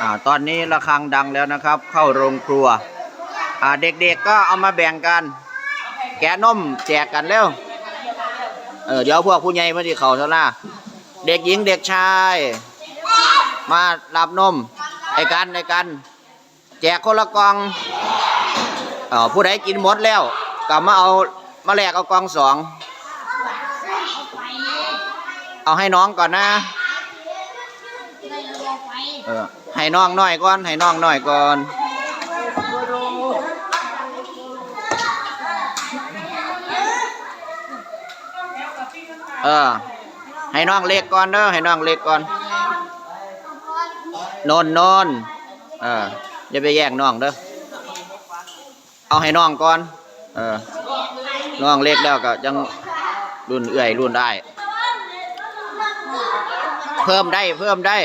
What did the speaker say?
อ่าตอนนี้ระฆังดังแล้วนะครับ เข้าโรงครัวอ่าเด็กๆก็เอามาแบ่งกัน แกะนมแจกกันเร็วเออเดี๋ยวพวกผู้ใหญ่มาที่เขาเท่านะเด็กหญิงเด็กชาย มารับนมไอ้กันไอ้กัน แจกคนละกองเออผู้ใดกินหมดแล้วก็มาเอามาแลกเอากองสองเอาให้น้องก่อนนะ เออให้น้องหน่อยก่อนให้น้องหน่อยก่อนเออให้น้องเล็กก่อนเด้อให้น้องเล็กก่อนโนนโนนเอออย่าไปแย่งน้องเด้อเอาให้น้องก่อนเออน้องเล็กแล้วก็จังรุ่นเอื่อยรุ่นได้ เพิ่มได้เพิ่มได้